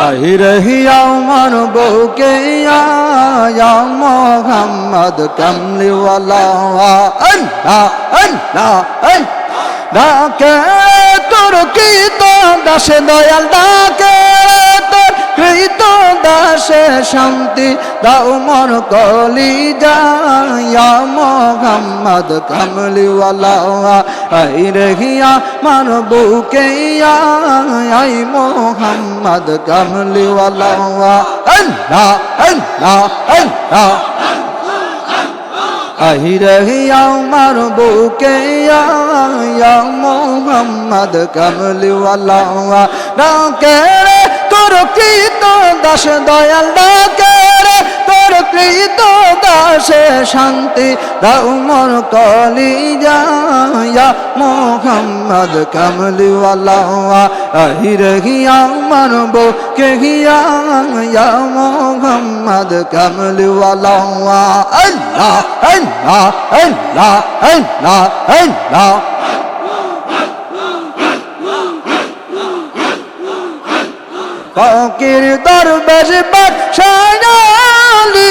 আহিরহি আমার বউকে আয়া মোহাম্মদ কমলিওয়ালা, আল্লাহ আল্লাহ ডাকে তোর কৃত দাসে দয়াল ডাকে তোর কৃত দাসে শান্তি দাও মন কলি যায়া মোহাম্মদ কমলিওয়ালা, আই রহিয়া মান বুকে আই মোহাম্মদ কমলিওয়ালা। আল্লাহ আল্লাহ আল্লাহ। আহিরহি আমার বুকে মোহাম্মদ কমলিওয়ালা। ডাকে রে তোর কৃত দাস দয়াল ডাকে রে তোর কৃত দাসে শান্তি দাও মোর কলি যায়া মোহাম্মদ কমলিওয়ালা আহিরহি আমার বুকে আয়া মোহাম্মদ কমলিওয়ালা, আল্লাহ আল্লাহ আল্লাহ আল্লাহ আল্লাহ। ফকির দরবেশ বাদশায়ালি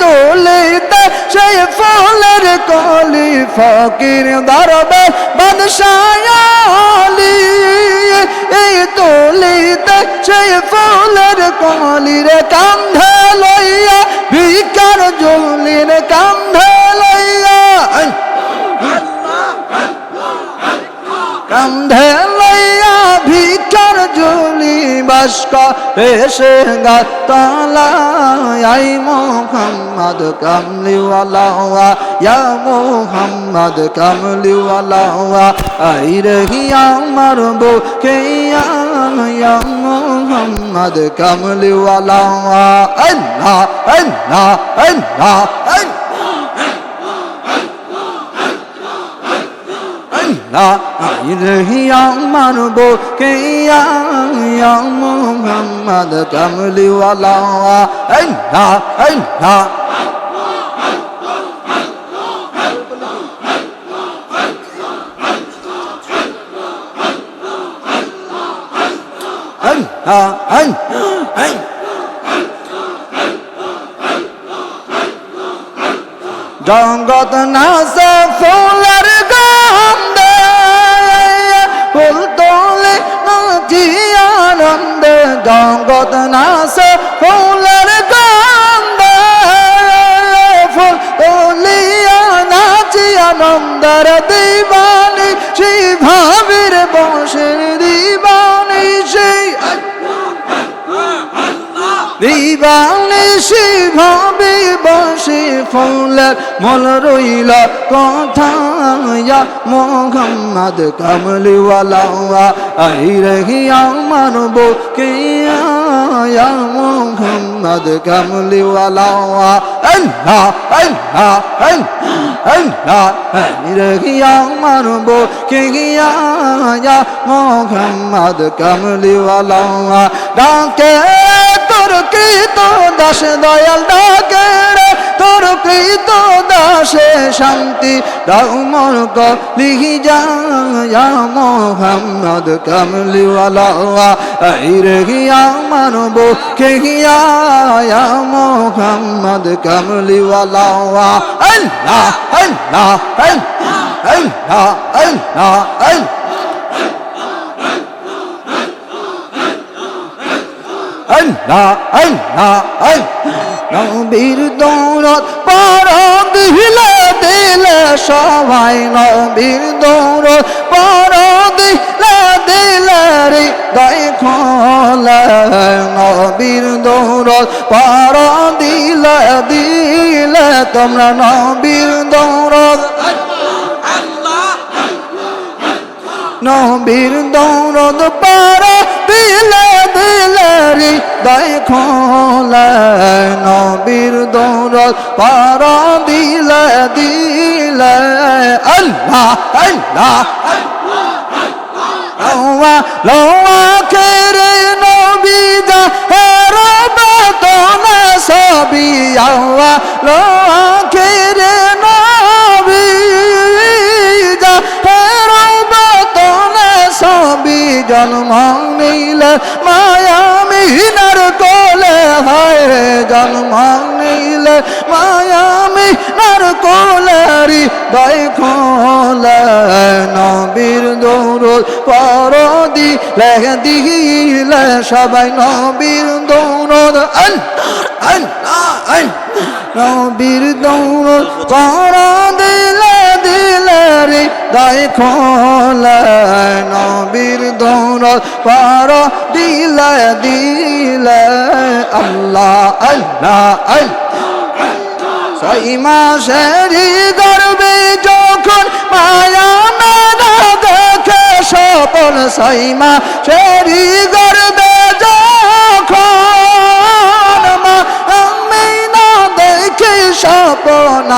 তুলিতে সেই ফুলের কলি ফকির দরবেশ বাদশায়ালি এই তুলিতে সেই ফুলের কলির কান্ধে লইয়া ভিকার জলির কান্ধে লইয়া কান্ধে ঝুলি বাস্ক এসে গাতলা আই মোহাম্মদ কামলিওয়ালা ইয়া মোহাম্মদ কামলিওয়ালা আই রহি আমার বুকে, ইয়া মোহাম্মদ কামলিওয়ালা আল্লাহ আল্লাহ আল্লাহ আল্লাহ না রহি আমার বুকে ইয়া মোহাম্মদ কমলিওয়ালা আল্লাহ আল্লাহ। আল্লাহ আল্লাহ। জগত নাসে ফুলের জগত নাসে ফুলের গন্ধে, ফুল তোলিয়া নাচি আনন্দের দিবানি, সেই ভাবির বসের দিবানি, সেই দিবানিসি ভাবে বসে ফুলের মল রইল কথা মোহাম্মদ কমলিওয়ালা, আই রহি আমার বুকে মোহাম্মদ রহি আমার বুকে আয়া মোহাম্মদ কমলিওয়ালা ডাকে তোর কৃত দাস দয়াল ডাকে কৃত দাসে শান্তি রাউমর লিহি যা মোহাম্মদ কমলিওয়ালা আই রে গিয়া মানব কে গিয়া মোহাম্মদ কমলিওয়ালা আল্লাহ আল্লাহ আল্লাহ আল্লাহ আল্লাহ আল্লাহ আল্লাহ নবীর দৌলত পর দিলে দিলে সবাই নবীর দৌলত পর দিলে দিলে রে গাই খোলা। নবীর দৌলত পর দিলে দিলে তোমরা নবীর দৌলত। নবীর দৌরদ পার দিলে দিলে রে দেখলে নবীর দৌরদ পার দিলে দিলে আল্লাহ আল্লাহ লোয়া লোয়া খেরে নবী যা হেরো বেতনা সবি আওয়া লোয়া খেরে নবী যা হেরো বেতনা সবি জন্ম নিলে মায়ামিহীনার কোলে, হায় জন্ম নিলে মায়া মিহিনার কোলারি দয় খোলা, নবীর দৌরত পরদি লেহ দিলে সবাই নবীর দৌরত আল আল আল নবীর দৌরত পরদি দিলে রে দয় নবীর দৌড় পর দিলে দিলে আল্লাহ আল্লাহ আল্লাহ। ছয় মাসেরই গর্বে যখন মায়া মেনা দেখে সপন ছয় মাসেরই গর্বে যখন মা আমি না দেখে সপন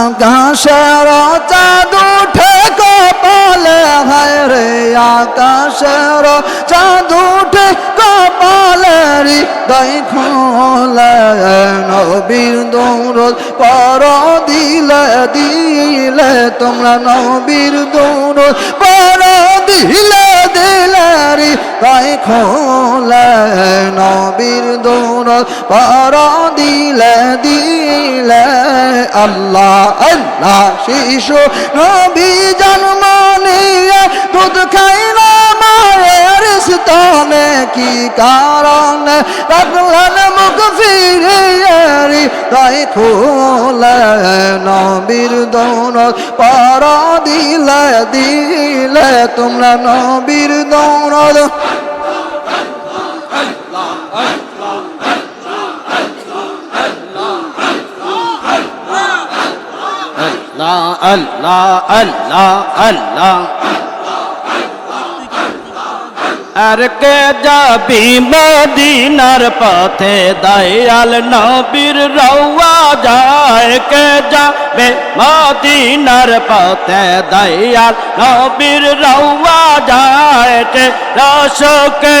আকাশের চাঁদ উঠে কপালে, হায় রে আকাশের চাঁদ উঠে কপালে রে দাই খোলে নবীর দৌড় পর দিলে দিলে তোমরা নবীর দৌড় পর দিলে। দিলে তাই খোলে নবীর দৌর পর দিলে দিলে আল্লাহ আল্লাহ শিশু নবী জন্ম নিয়ে দুধ খাই স্তনে কি কারণে রাখলেন মুখ ফিরিয়ে রে তাই খোলে নবীর দৌড় পর দিলে দিলে তোমরা নবীর দৌড় আল্লাহ আল্লাহ আল্লাহ আল্লাহ আর কে যাবি মদিনার পথে? দয়াল নবীর রওয়া যায়। কে যাবে মদিনার পথে? দয়াল নবীর রওয়া যায়। কে রসকে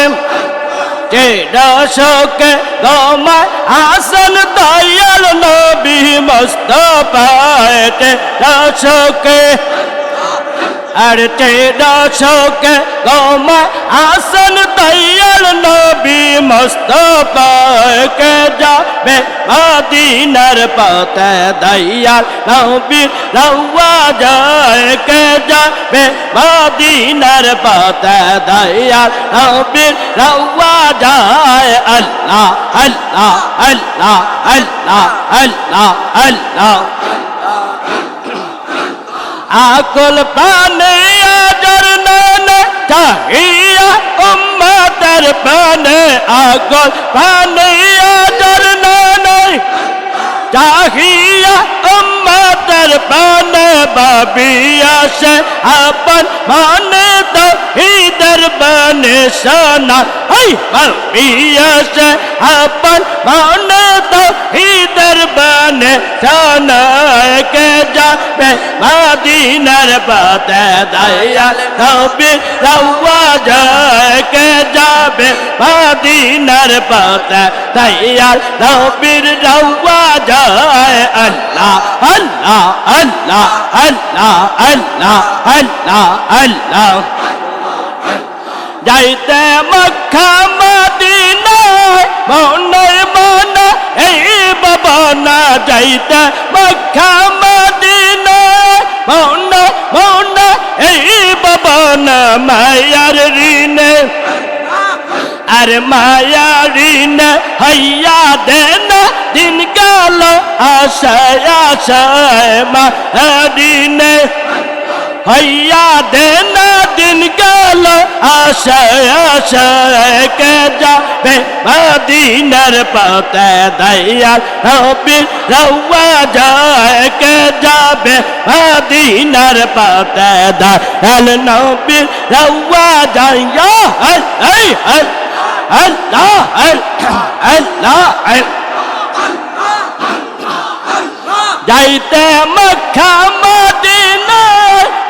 কে রসকে গমায় আসন দয়াল নবী মস্তফায়। কে রসকে আর তেরা শোকে গোমা আসন তৈয়ার নবী মস্তফাকে যাবে মদিনার পথে দয়াল নবী রওয়া যায় কে যাবে মদিনার পথে দয়াল নবী রওয়া যায় আল্লাহ আল্লাহ আল্লাহ আল্লাহ আল্লাহ আল্লাহ। আকল পানে আজর নানে চাহিয়া উম্মতের পানে আকল পানে আজর নানে চাহিয়া উম্মতের পানে বাবিয়া সে আপন মানে তো হিদর বনে সোনা হই বাবিয়া সে আপন মানে তো হিদর বনে সোনা কে যাবে মদিনার পথে দয়াল নবী রওয়া যায় কে যাবে মদিনার পথে দয়াল নবীর রওয়া যায় আল্লাহ আল্লাহ আল্লাহ আল্লাহ আল্লাহ আল্লাহ আল্লাহ। যাইতে মক্কা, মদিনায় মনে মনে, এই বাবনা যাইতে মক্কা, মদিনায় মনে মনে, এই বাবনা মায়ার ঋণে। আর মায়ারিন হইয়া দেন দিন গেল আশায় আশায় মারিনে হইয়া দেন দিন গেল আশায় আশায় কে যাবে মদিনার পথে দয়াল নবীর রওয়া যায় কে যাবে মদিনার পথে দয়াল নবীর রওয়া যায় এই এই আল্লাহ আল্লাহ যাইতে মক্কা মদিনা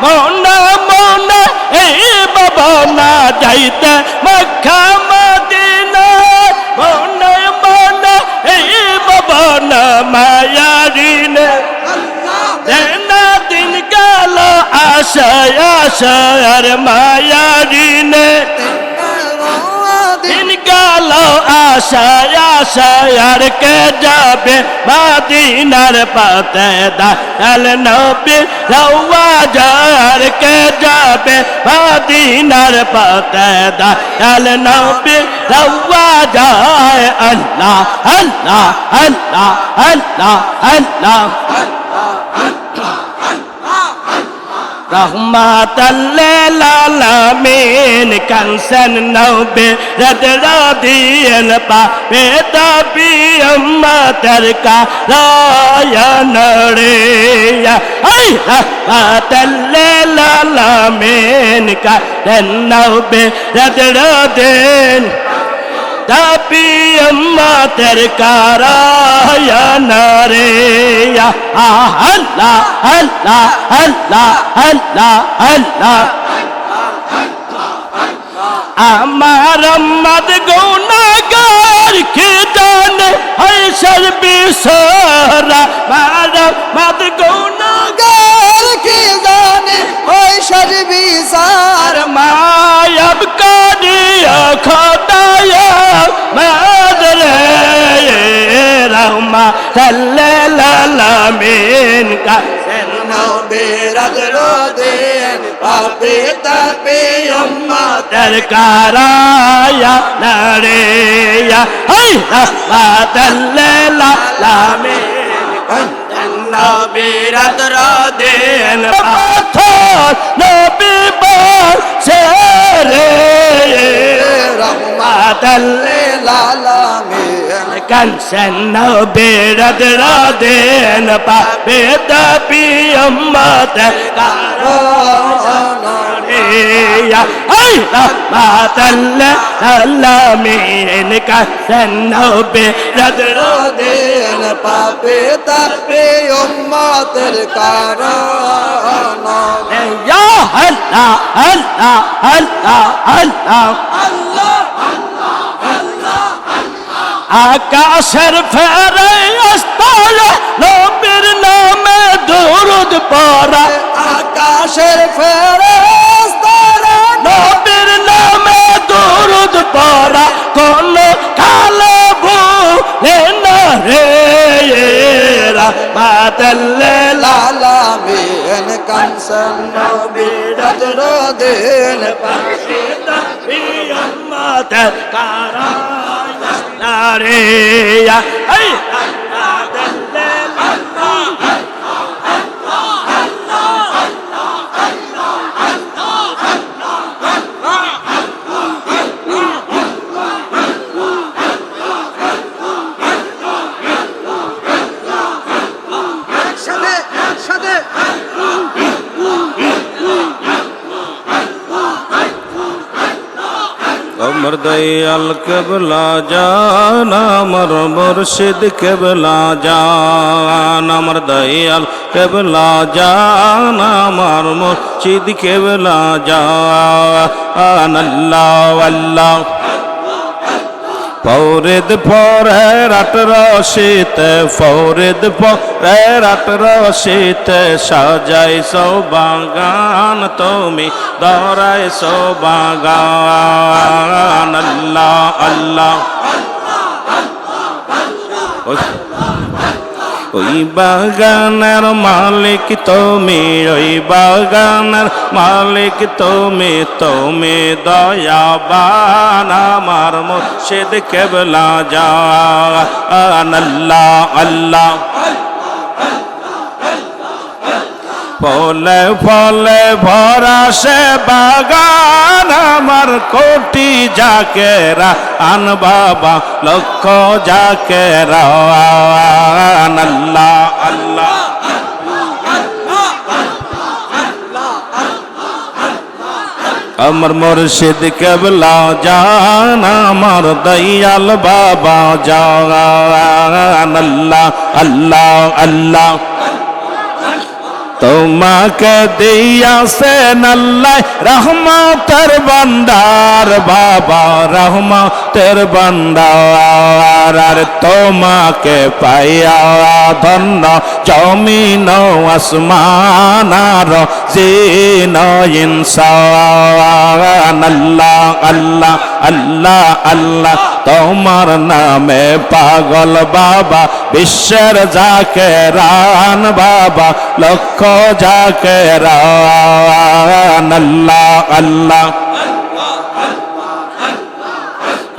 মনা মনা এই বাবনা যাইতে মক্কা মদিনা মনা মনা এই বাবনা মায়ারিনে দেনা দিন গেল আশায় আশায় মায়ারিনে আশায় আশায় আর কে যাবে? মাদিনার পাতে দাল নবী রওয়া যার কে যাবে? মাদিনার পাতে দাল নবী রওয়া যায় আল্লাহ আল্লাহ আল্লাহ আল্লাহ আল্লাহ। রহমাতাল্লিল আলামিন কানসন নবে রদ রদিয়েল পাবে তবি উম্মতের কা রায়ন রে আই রহমাতাল্লিল আলামিন কানসন নবে রদ রদিয়েল তবি উম্মতের কারায়ন রে আল্লাহ আল্লাহ আল্লাহ আল্লাহ আল্লাহ আমার মদ গুণাগার কে জানে হয় সর্বিসরা মার মদ গুণাগার আর কি জানে ওই সর্বিসার আর মায়াব কানিয়া খোদায়া রহমা সাল্লালামিন কা নবেরাদ রোদেন পাপে তাপে উম্মত তার কারায়া নারেয়া হাই রহমাতাল্লালামিন নবীরাত রদেন পাথর নবী বল রে রহমাতাল্লিল লালামিন কানসন পাবে তবি উম্মত কারণিয়া হাই রহমাতাল্লালামিন কানসন নবীরাত রদেন রোদেন পাপে উম্মতের কারণ Ya Allah, Allah, Allah, Allah. আকাশের ফেরে নবীর নামে দুরুদ পড়া। আকাশের ফেরেশতারা নবীর নামে দুরুদ পড়া। কোন কালো ভুলে না রে রাহমাতাল্লিল লালামিন কানসন নবীরাত রোদেন একসাথে আমার দয়াল কেবলা জান, আমার মুর্শিদ কেবলা জান, আমার দয়াল কেবলা জান, আমার মুর্শিদ কেবলা জান। আল্লাহ আল্লাহ। ফৌরিদ পরে রাত রশিতে ফৌরিদ পরে রাট রশিতে সাজাই সৌবাগান তুমি দরাই সৌবাগান আল্লাহ আল্লাহ ওই- ওই বাগানের মালিক তুমি, ওই বাগানের মালিক তুমি তুমি দয়াবান আমার মুর্শিদ কেবলা যা আল্লাহ আল্লাহ। ফলে ফলে ভরা সে বাগান আমার কোটি জাকেরা। আন বাবা, লক্ষ জাকেরা। আল্লাহ আল্লাহ। আমার মুর্শিদ কেবলা জান, আমার দয়াল বাবা জান। আল্লাহ আল্লাহ আল্লাহ। তোমাকে দিয়াছেন আল্লাহ রহমতের বান্দার বাবা, রহমতের বান্দার। আর তোমাকে পাইয়া ধন্য জমিন আসমান আর জিন ইনসান। আল্লাহ আল্লাহ আল্লাহ আল্লাহ তোমার নামে পাগল বাবা, বিশ্বের যাকে রান বাবা, লক্ষ যাকে রান, আল্লাহ আল্লাহ।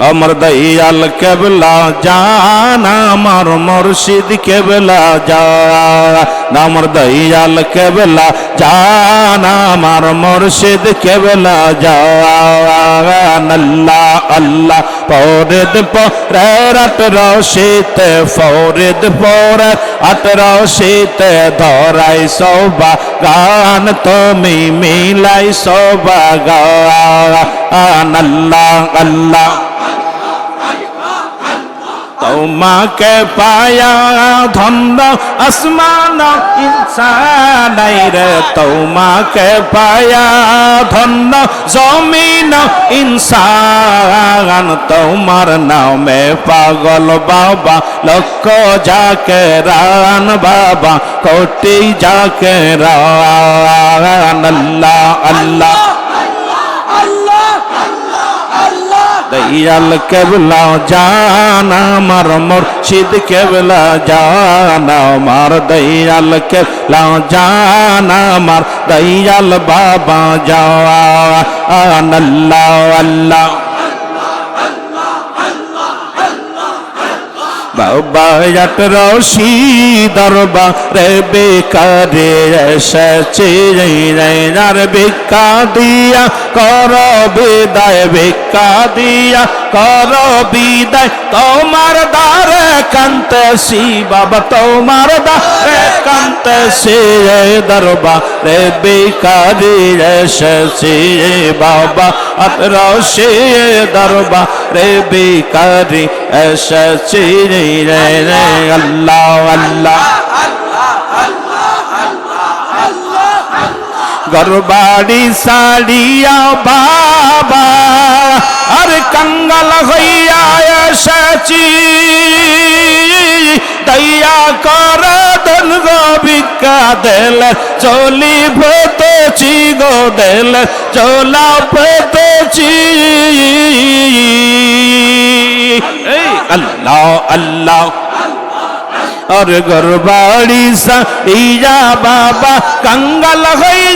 আমার দয়াল কেবলা জান, আমার মুর্শিদ কেবলা জান। আমার দয়াল কেবলা জান, আমার মুর্শিদ কেবলা জান, আল্লাহ। আল্লাহ পরেদ পরে রাত শীত ফরিদ পরে আট শীত ধরাই সবা গান, তুমি মিলাই সবা গান, আল্লাহ আল্লাহ। তোমাকে পায়া ধন্য আসমান ইনসান রে, তোমাকে পায়া ধন্য জমিন ইনসান, তোমার নামে পাগল বাবা, লক্ষ যাকে রান বাবা, কোটি যাকে রান, আল্লাহ আল্লাহ। দয়াল কেবলা জান আমার মুর্শিদ কেবলা জান আমার দয়াল কেবলা জান আমার দয়াল বাবা যাওয়া। আল্লাহ আল্লাহ। বাবা রশি দরবা রে বেকারে এসেছে। আর ভিক্ষা দিয়া কর বিদায় ভিক্ষা দিয়া। কর বিদায়, তোমার দ্বারে কান্তেছি বাবা, তোমার দ্বারে কান্তেছি দরবা রে বেকারে এসেছে বাবা রশি দরবা রে বেকারি এসেছি রে রে রে, আল্লাহ আল্লাহ। গরবাড়ি সাড়িয়া বাবা কঙ্গল হইয়া এসেছি। দয়া কর দন গো ভিক্ষা দেল চলি ভেতেছি গো দেল চলা ভেতেছি আল্লাহ আল্লাহ। اور گرباڑی سا ایجا بابا کنگل ہوئی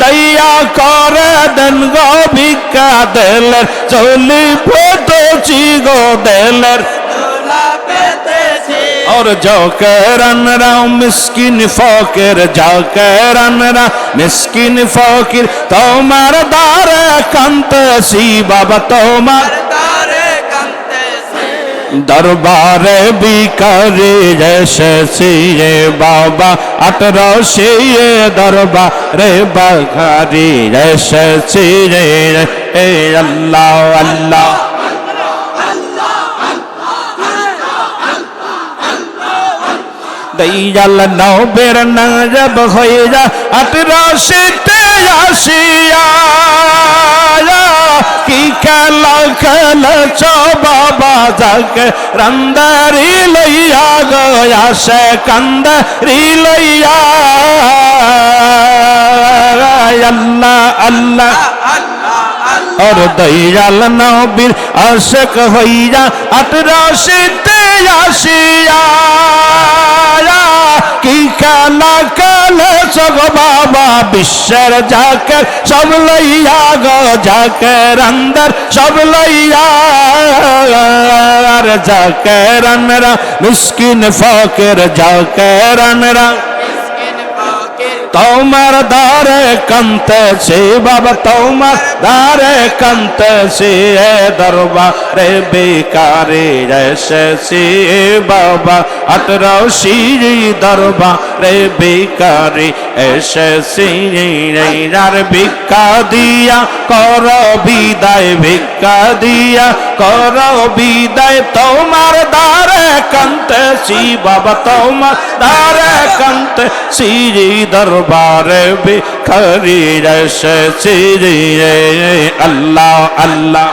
دیا کار دن گو بکا دیلر چولی চলি چی گو دیلر اور جو کرن را مسکین فاکر جو کرن را مسکین فاکر تو مردار کنت سی بابا تو مردار দরবারে বিকারে এসেছি রে বাবা আঠারো সে দরবারে বাঘারি এসেছি রে এ আল্লাহ আল্লাহ দইয়াল নবের নজব হয়ে যা আঠারো শীতে আসিয়া কি খেলা খেলছ বাবা যাকে? রন্দারি লইয়া গয়া, সে কান্দারি লইয়া। আল্লাহ আল্লাহ। আর দয়াল নবীর আশেক হইয়া আটরাশিতে আসিয়া। কি কালা কালে সব বাবা বিশ্বের জাকের সব লইয়া গো যাকে রন্দর সব লইয়া জাকের রনরা মিসকিন ফকের জাকের রনরা তোমার দারে কান্তে সে বাবা, তোমার দারে কান্তে সে দরবারে বেকারে এসেছে বাবা আটরাও সিঁড়ি দরবারে বেকারে এসেছে। আর ভিক্ষা দিয়া কর বিদায়, ভিক্ষা দিয়া কর বিদায়, তোমার দারে কান্তে সি বাবা, তোমার দারে কান্তে সিঁড়ি দরবারে ভিখারি এসেছি রে আল্লাহ আল্লাহ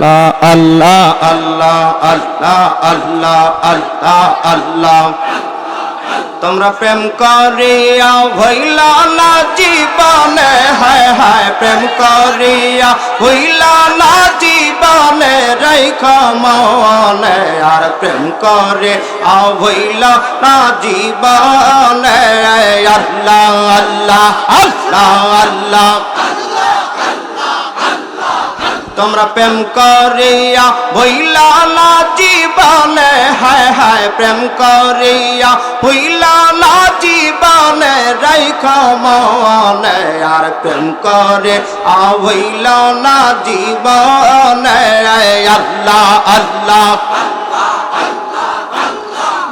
Allah Allah Allah Allah Allah Allah Allah তোমরা প্রেম করিয়া হইলা না জীবনে, হায় হায় প্রেম করিয়া হইলা না জীবনে রেখ মনে, আর প্রেম করে আ হইলা না জীবনে। আল্লাহ আল্লাহ আল্লাহ আল্লাহ। তোমরা প্রেম করিয়া হইলা না জীবনে, হায় হায় প্রেম করিয়া হইলা না জীবনে, রাইখ মনে আর প্রেম করে, আ হইল না জীবনে আল্লাহ আল্লাহ।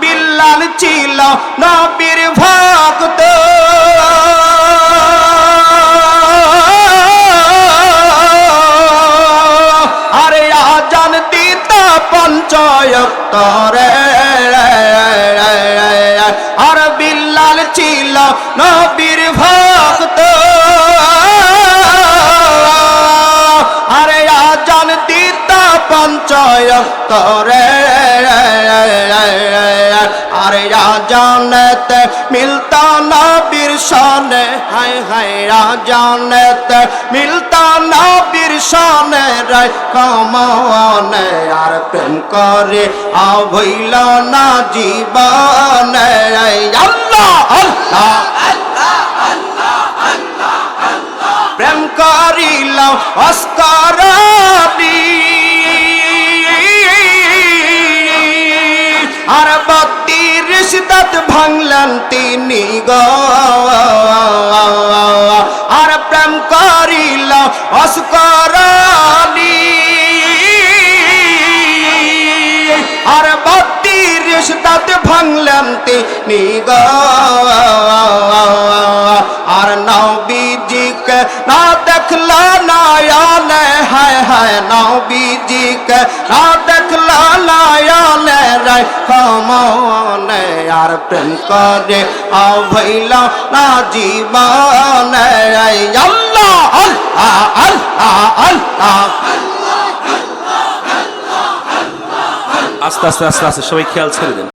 বিল্লাল ছিল নবীর ভক্ত। পঞ্চয়ক্ত রে আর বিল্লাল ছিল নবীর ভক্ত। আরে আজান দিতা পঞ্চয়ক্ত রে আরে আজানতে মিলতা নবীর সনে হায় হায় আজানতে মিলতা নবীর সনে রে কমনে, আর প্রেম করে আভইল না জীবনে। আল্লাহ প্রেম করিল অস্করাবি আর বত্রিশ দাঁত ভাঙলেন তিনি গ। অস্করানি আর বত্রিশ দাঁত ভাঙলেন তিনি আর নবীজিকে না দেখলা নয়নে, হায় হায় নবীজিকে না দেখলা নয়নে রে কমনে। আর প্রেম করে আভইল না জীবনে আল্লাহ আস্তে আস্তে আস্তে আস্তে সবাই খেয়াল ছেড়ে দেন।